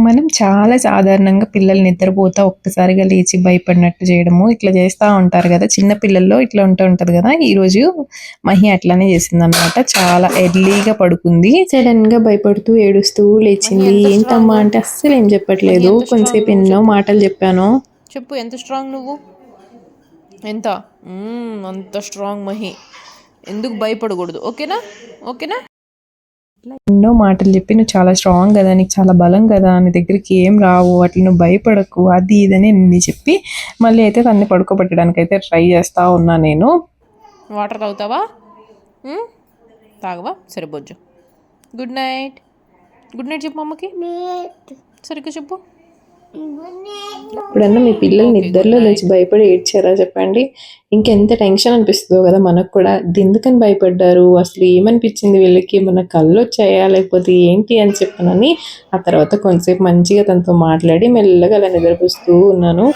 మనం చాలా సాధారణంగా పిల్లలు నిద్రపోతా ఒక్కసారిగా లేచి భయపడినట్టు చేయడము ఇట్లా చేస్తూ ఉంటారు కదా. చిన్న పిల్లల్లో ఇట్లా ఉంటూ ఉంటుంది కదా. ఈరోజు మహి అట్లానే చేసింది అనమాట చాలా ఎర్లీగా పడుకుంది. సడన్గా భయపడుతూ ఏడుస్తూ లేచింది. ఏంటమ్మా అంటే అస్సలు ఏం చెప్పట్లేదు. కొంతసేపు ఎన్నో మాటలు చెప్పాను. చెప్పు ఎంత స్ట్రాంగ్ నువ్వు? ఎంత? అంత స్ట్రాంగ్ మహి. ఎందుకు భయపడకూడదు? ఓకేనా? ఓకేనా? ఎన్నో మాటలు చెప్పి నువ్వు చాలా స్ట్రాంగ్ కదా నీకు చాలా బలం కదా నీ దగ్గరికి ఏం రావు అట్లా నువ్వు భయపడకు అది ఇదని నిన్ను చెప్పి మళ్ళీ అయితే తన్ని పడుకోబెట్టడానికి అయితే ట్రై చేస్తా ఉన్నా నేను. వాటర్ తాగుతావా? తాగవా? సరే బొజ్జు. గుడ్ నైట్ గుడ్ నైట్ చెప్పు అమ్మకి. సరిగ్గా చెప్పు. ఇప్పుడన్నా మీ పిల్లలు నిద్రలో లేచి భయపడి ఏడ్చారా చెప్పండి? ఇంకెంత టెన్షన్ అనిపిస్తుందో కదా మనకు కూడా. ఎందుకని భయపడ్డారు? అసలు ఏమనిపించింది వీళ్ళకి? మన కళ్ళు వచ్చాయా లేకపోతే ఏంటి అని చెప్పానని ఆ తర్వాత కొంతసేపు మంచిగా తనతో మాట్లాడి మెల్లగా అలా నిద్రపోస్తూ ఉన్నాను.